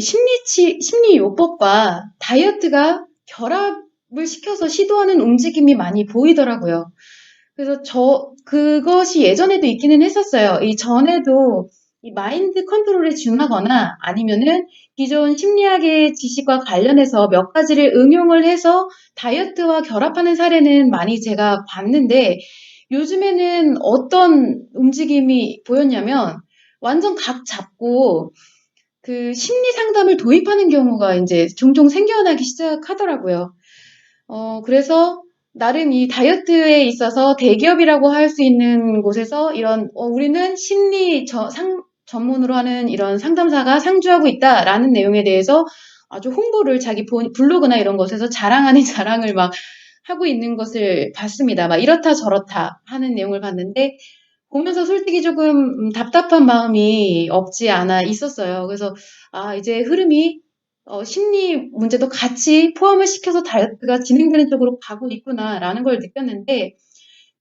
심리치, 심리요법과 다이어트가 결합을 시켜서 시도하는 움직임이 많이 보이더라고요. 그래서 저, 그것이 예전에도 있기는 했었어요. 이 전에도 이 마인드 컨트롤에 준하거나 아니면은 기존 심리학의 지식과 관련해서 몇 가지를 응용을 해서 다이어트와 결합하는 사례는 많이 제가 봤는데 요즘에는 어떤 움직임이 보였냐면 완전 각 잡고 그 심리 상담을 도입하는 경우가 이제 종종 생겨나기 시작하더라고요. 어, 그래서 나름 이 다이어트에 있어서 대기업이라고 할 수 있는 곳에서 이런, 어, 우리는 심리 저, 상, 전문으로 하는 이런 상담사가 상주하고 있다라는 내용에 대해서 아주 홍보를 자기 본- 블로그나 이런 것에서 자랑 아닌 자랑을 막 하고 있는 것을 봤습니다. 막 이렇다 저렇다 하는 내용을 봤는데 보면서 솔직히 조금 음, 답답한 마음이 없지 않아 있었어요. 그래서 아 이제 흐름이 어, 심리 문제도 같이 포함을 시켜서 다이어트가 진행되는 쪽으로 가고 있구나라는 걸 느꼈는데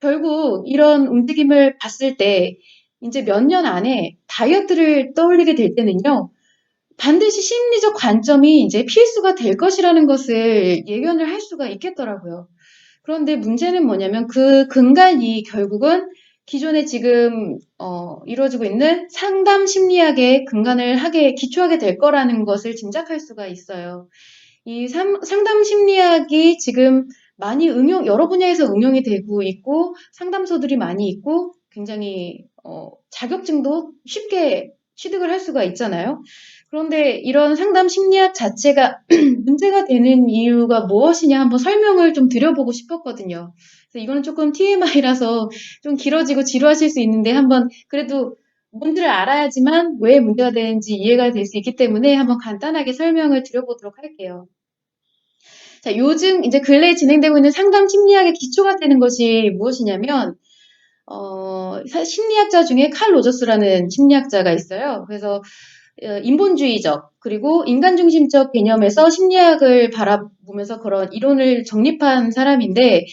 결국 이런 움직임을 봤을 때 이제 몇 년 안에 다이어트를 떠올리게 될 때는요. 반드시 심리적 관점이 이제 필수가 될 것이라는 것을 예견을 할 수가 있겠더라고요. 그런데 문제는 뭐냐면 그 근간이 결국은 기존에 지금 어, 이루어지고 있는 상담 심리학의 근간을 하게 기초하게 될 거라는 것을 짐작할 수가 있어요. 이 삼- 상담 심리학이 지금 많이 응용 여러 분야에서 응용이 되고 있고 상담소들이 많이 있고 굉장히 어, 자격증도 쉽게 취득을 할 수가 있잖아요. 그런데 이런 상담 심리학 자체가 문제가 되는 이유가 무엇이냐 한번 설명을 좀 드려보고 싶었거든요. 그래서 이거는 조금 TMI라서 좀 길어지고 지루하실 수 있는데 한번 그래도 뭔지를 알아야지만 왜 문제가 되는지 이해가 될 수 있기 때문에 한번 간단하게 설명을 드려보도록 할게요. 자, 요즘 이제 근래에 진행되고 있는 상담 심리학의 기초가 되는 것이 무엇이냐면, 어, 사- 심리학자 중에 칼 로저스라는 심리학자가 있어요. 그래서 어, 인본주의적 그리고 인간중심적 개념에서 심리학을 바라보면서 그런 이론을 정립한 사람인데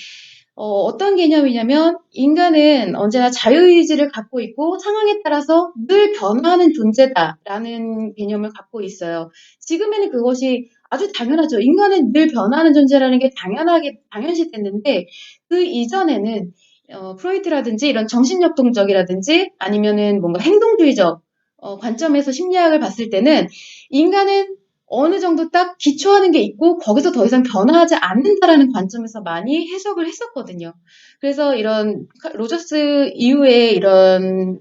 어, 떤 개념이냐면 인간은 언제나 자유의지를 갖고 있고 상황에 따라서 늘 변화하는 존재다라는 개념을 갖고 있어요. 지금에는 그것이 아주 당연하죠. 인간은 늘 변화하는 존재라는 게 당연하게 당연시 됐는데 그 이전에는 어, 프로이트라든지 이런 정신역동적이라든지 아니면은 뭔가 행동주의적 어, 관점에서 심리학을 봤을 때는 인간은 어느 정도 딱 기초하는 게 있고 거기서 더 이상 변화하지 않는다라는 관점에서 많이 해석을 했었거든요. 그래서 이런 로저스 이후에 이런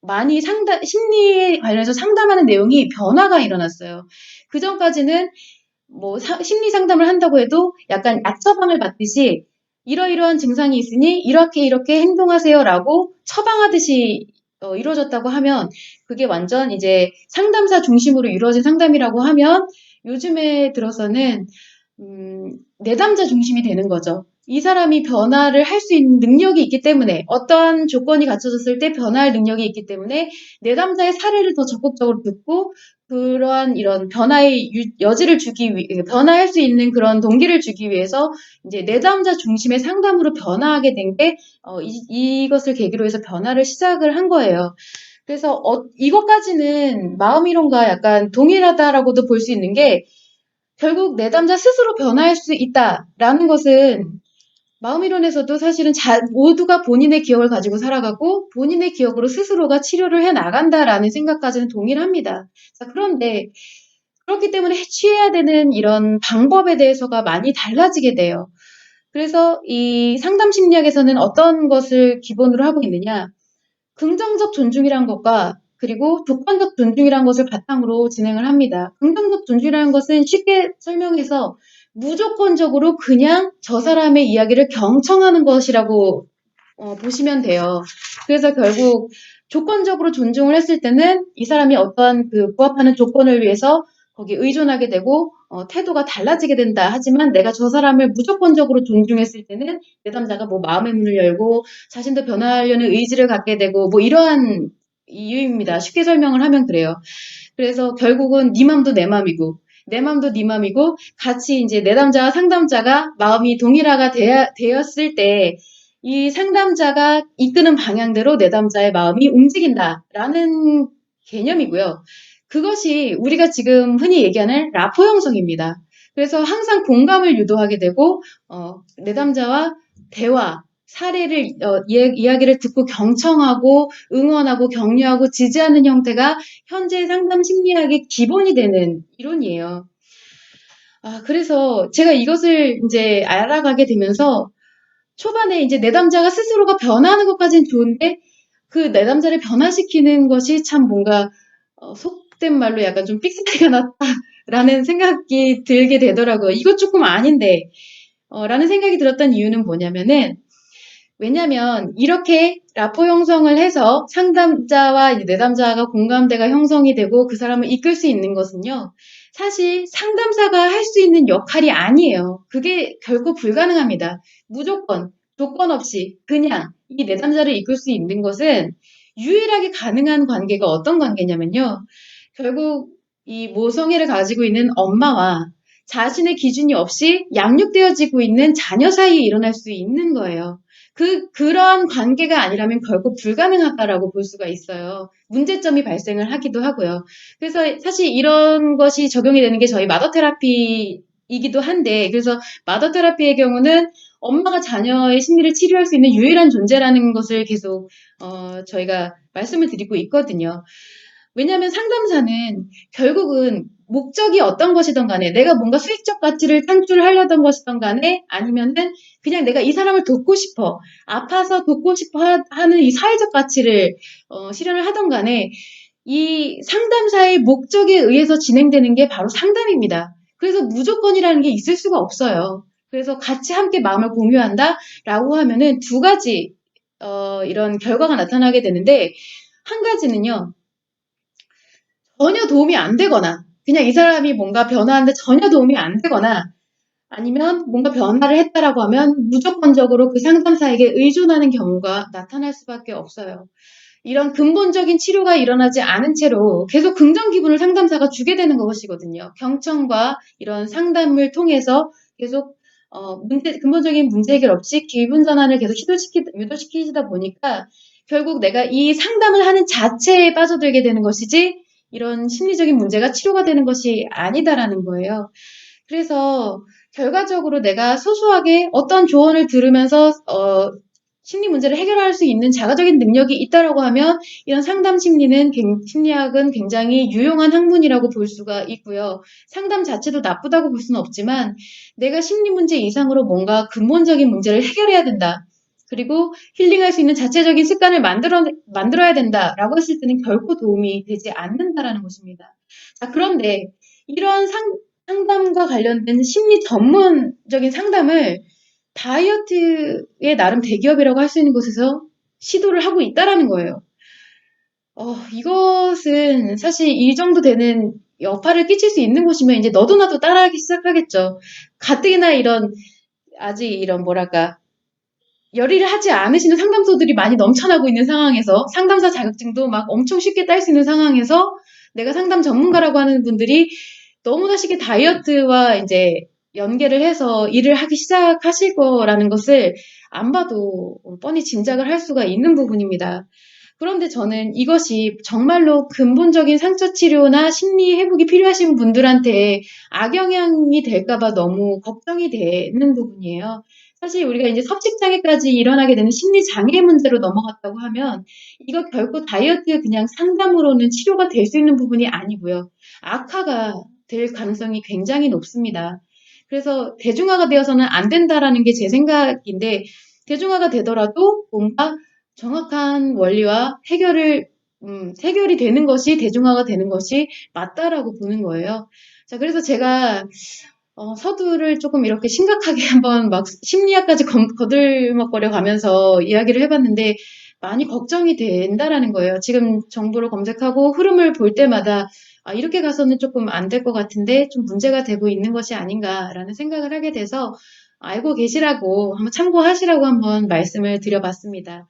많이 상담 심리에 관련해서 상담하는 내용이 변화가 일어났어요. 그 전까지는 뭐 사- 심리 상담을 한다고 해도 약간 약 처방을 받듯이 이러이러한 증상이 있으니 이렇게 이렇게 행동하세요라고 처방하듯이 어, 이루어졌다고 하면 그게 완전 이제 상담사 중심으로 이루어진 상담이라고 하면 요즘에 들어서는 음, 내담자 중심이 되는 거죠. 이 사람이 변화를 할 수 있는 능력이 있기 때문에 어떠한 조건이 갖춰졌을 때 변화할 능력이 있기 때문에 내담자의 사례를 더 적극적으로 듣고 그러한 이런 변화의 유- 여지를 주기 위해 변화할 수 있는 그런 동기를 주기 위해서 이제 내담자 중심의 상담으로 변화하게 된게 어, 이, 이것을 계기로 해서 변화를 시작을 한 거예요. 그래서 어, 이것까지는 마음이론과 약간 동일하다라고도 볼 수 있는 게 결국 내담자 스스로 변화할 수 있다라는 것은 마음이론에서도 사실은 자, 모두가 본인의 기억을 가지고 살아가고 본인의 기억으로 스스로가 치료를 해 나간다라는 생각까지는 동일합니다. 자, 그런데 그렇기 때문에 취해야 되는 이런 방법에 대해서가 많이 달라지게 돼요. 그래서 이 상담 심리학에서는 어떤 것을 기본으로 하고 있느냐? 긍정적 존중이란 것과 그리고 객관적 존중이란 것을 바탕으로 진행을 합니다. 긍정적 존중이라는 것은 쉽게 설명해서 무조건적으로 그냥 저 사람의 이야기를 경청하는 것이라고 어, 보시면 돼요. 그래서 결국 조건적으로 존중을 했을 때는 이 사람이 어떠한 그 부합하는 조건을 위해서 거기에 의존하게 되고 어, 태도가 달라지게 된다. 하지만 내가 저 사람을 무조건적으로 존중했을 때는 내담자가 뭐 마음의 문을 열고 자신도 변화하려는 의지를 갖게 되고 뭐 이러한 이유입니다. 쉽게 설명을 하면 그래요. 그래서 결국은 네 맘도 내 맘이고 내 맘도 네 맘이고 같이 이제 내담자와 상담자가 마음이 동일화가 되었을 때 이 상담자가 이끄는 방향대로 내담자의 마음이 움직인다라는 개념이고요. 그것이 우리가 지금 흔히 얘기하는 라포 형성입니다. 그래서 항상 공감을 유도하게 되고 어, 내담자와 대화, 사례를 어, 이야기를 듣고 경청하고 응원하고 격려하고 지지하는 형태가 현재 상담 심리학의 기본이 되는 이론이에요. 아, 그래서 제가 이것을 이제 알아가게 되면서 초반에 이제 내담자가 스스로가 변하는 것까지는 좋은데 그 내담자를 변화시키는 것이 참 뭔가 어, 속된 말로 약간 좀 삑사리가 났다라는 생각이 들게 되더라고요. 이것 조금 아닌데 어, 라는 생각이 들었던 이유는 뭐냐면은 왜냐면 이렇게 라포 형성을 해서 상담자와 내담자가 공감대가 형성이 되고 그 사람을 이끌 수 있는 것은요. 사실 상담사가 할 수 있는 역할이 아니에요. 그게 결코 불가능합니다. 무조건 조건 없이 그냥 이 내담자를 이끌 수 있는 것은 유일하게 가능한 관계가 어떤 관계냐면요. 결국 이 모성애를 가지고 있는 엄마와 자신의 기준이 없이 양육되어지고 있는 자녀 사이에 일어날 수 있는 거예요. 그, 그런 관계가 아니라면 결국 불가능하다라고 볼 수가 있어요. 문제점이 발생을 하기도 하고요. 그래서 사실 이런 것이 적용이 되는 게 저희 마더 테라피이기도 한데, 그래서 마더 테라피의 경우는 엄마가 자녀의 심리를 치료할 수 있는 유일한 존재라는 것을 계속, 어, 저희가 말씀을 드리고 있거든요. 왜냐하면 상담사는 결국은 목적이 어떤 것이든 간에 내가 뭔가 수익적 가치를 창출하려던 것이든 간에 아니면은 그냥 내가 이 사람을 돕고 싶어 아파서 돕고 싶어 하는 이 사회적 가치를 어, 실현을 하던 간에 이 상담사의 목적에 의해서 진행되는 게 바로 상담입니다. 그래서 무조건이라는 게 있을 수가 없어요. 그래서 같이 함께 마음을 공유한다라고 하면은 두 가지 어, 이런 결과가 나타나게 되는데 한 가지는요. 전혀 도움이 안 되거나 그냥 이 사람이 뭔가 변화하는데 전혀 도움이 안 되거나 아니면 뭔가 변화를 했다라고 하면 무조건적으로 그 상담사에게 의존하는 경우가 나타날 수밖에 없어요. 이런 근본적인 치료가 일어나지 않은 채로 계속 긍정 기분을 상담사가 주게 되는 것이거든요. 경청과 이런 상담을 통해서 계속 어, 문제, 근본적인 문제 해결 없이 기분 전환을 계속 시도시키, 유도시키시다 보니까 결국 내가 이 상담을 하는 자체에 빠져들게 되는 것이지 이런 심리적인 문제가 치료가 되는 것이 아니다라는 거예요. 그래서 결과적으로 내가 소소하게 어떤 조언을 들으면서 어, 심리 문제를 해결할 수 있는 자가적인 능력이 있다라고 하면 이런 상담 심리는 심리학은 굉장히 유용한 학문이라고 볼 수가 있고요. 상담 자체도 나쁘다고 볼 수는 없지만 내가 심리 문제 이상으로 뭔가 근본적인 문제를 해결해야 된다. 그리고 힐링할 수 있는 자체적인 습관을 만들어, 만들어야 된다라고 했을 때는 결코 도움이 되지 않는다라는 것입니다. 자, 그런데 이런 상, 상담과 관련된 심리 전문적인 상담을 다이어트의 나름 대기업이라고 할 수 있는 곳에서 시도를 하고 있다라는 거예요. 어, 이것은 사실 이 정도 되는 여파를 끼칠 수 있는 곳이면 이제 너도 나도 따라하기 시작하겠죠. 가뜩이나 이런 아직 이런 뭐랄까 열의를 하지 않으시는 상담소들이 많이 넘쳐나고 있는 상황에서 상담사 자격증도 막 엄청 쉽게 딸 수 있는 상황에서 내가 상담 전문가라고 하는 분들이 너무나 쉽게 다이어트와 이제 연계를 해서 일을 하기 시작하실 거라는 것을 안 봐도 뻔히 짐작을 할 수가 있는 부분입니다. 그런데 저는 이것이 정말로 근본적인 상처 치료나 심리 회복이 필요하신 분들한테 악영향이 될까봐 너무 걱정이 되는 부분이에요. 사실 우리가 이제 섭식장애까지 일어나게 되는 심리장애 문제로 넘어갔다고 하면 이거 결코 다이어트 그냥 상담으로는 치료가 될 수 있는 부분이 아니고요. 악화가 될 가능성이 굉장히 높습니다. 그래서 대중화가 되어서는 안 된다라는 게 제 생각인데 대중화가 되더라도 뭔가 정확한 원리와 해결을 음, 해결이 되는 것이 대중화가 되는 것이 맞다라고 보는 거예요. 자, 그래서 제가 어, 서두를 조금 이렇게 심각하게 한번 막 심리학까지 거들먹거려 가면서 이야기를 해봤는데 많이 걱정이 된다라는 거예요. 지금 정보를 검색하고 흐름을 볼 때마다 아, 이렇게 가서는 조금 안 될 것 같은데 좀 문제가 되고 있는 것이 아닌가라는 생각을 하게 돼서 알고 계시라고 한번 참고하시라고 한번 말씀을 드려봤습니다.